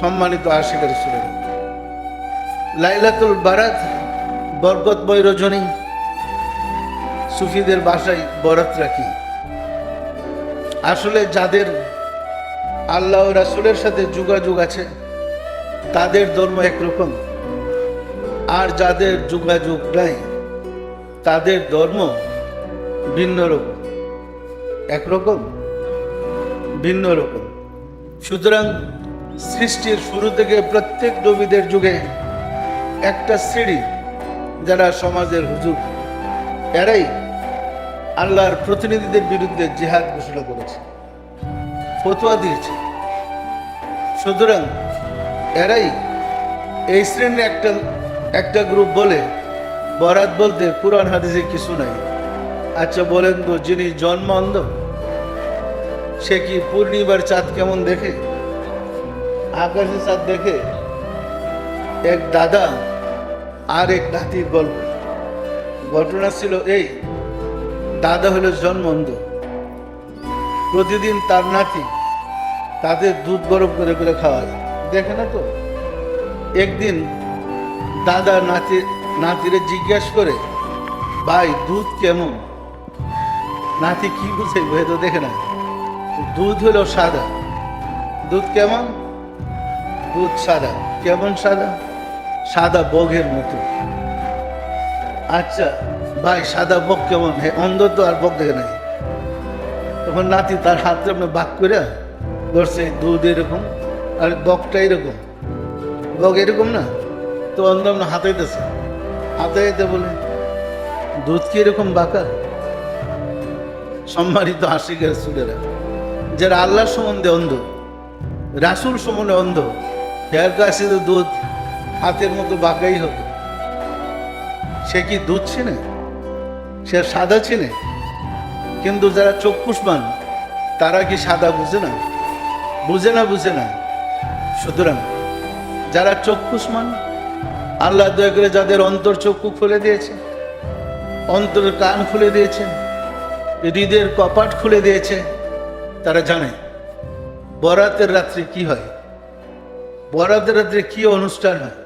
সম্মানিত আশিকের ছিলেন লাইলাতুল বারাত বরকতময় রজনী সুফিদের বাসায় বরাত রাখি। আসলে যাদের আল্লাহ রাসুলের সাথে যোগাযোগ আছে, তাদের ধর্ম একরকম। আর যাদের যোগাযোগ নাই, তাদের ধর্ম ভিন্ন রকম। একরকম, ভিন্ন রকম। সুতরাং সৃষ্টির শুরু থেকে প্রত্যেক নবীদের যুগে একটা শ্রেণি যারা সমাজের হুজুর, এরাই আল্লাহর প্রতিনিধিদের বিরুদ্ধে জেহাদ ঘোষণা করেছে, ফতোয়া দিয়েছে। সুতরাং এরাই এই শ্রেণির একটা একটা গ্রুপ বলে, বরাত বলতে কোরআন হাদিসে কিছু নাই। আচ্ছা বলেন তো, যিনি জন্ম অন্ধ সে কি পূর্ণিমার চাঁদ কেমন দেখে? আকাশে চাঁদ দেখে এক দাদা আর এক নাতির গল্প। ঘটনা ছিল এই, দাদা হলো জন্ম অন্ধ প্রতিদিন তার নাতি তাদের দুধ গরম করে করে খাওয়ায়। দেখে না তো? একদিন দাদা নাতি, নাতিরে জিজ্ঞেস করে, ভাই, দুধ কেমন? নাতি কি বুঝে তো দেখে না। দুধ হলো সাদা। দুধ কেমন? দুধ সাদা। কেমন সাদা? সাদা বগের মতো। আচ্ছা ভাই, সাদা বক কেমন? হে অন্ধ তো আর বক দেখে নাই। তখন নাতি তার হাতে আপনি বাক করে ধরছে, দুধ এরকম, আর বকটা এরকম। বক এরকম না? তো অন্ধ আপনি হাতাইতেছে হাতাইতে বলে, দুধ কি এরকম বাঁকা? সম্মানিত আশিকের সুরেরা, যারা আল্লাহ সম্বন্ধে অন্ধ, রাসুল সম্বন্ধে অন্ধ তো দুধ হাতের মতো বাঁকাই হবে সে কি দুধ চিনে? সে সাদা চিনে? কিন্তু যারা চক্ষুষ্মান তারা কি সাদা বুঝে না? বুঝে না বুঝে না। সুতরাং যারা চক্ষুষ্মান আল্লাহ দয়া করে যাদের অন্তর চক্ষু খুলে দিয়েছে অন্তরের কান খুলে দিয়েছে হৃদয়ের কপাট খুলে দিয়েছে, তারা জানে বরাতের রাত্রে কি হয়। রাত্রে কি অনুষ্ঠান হয়?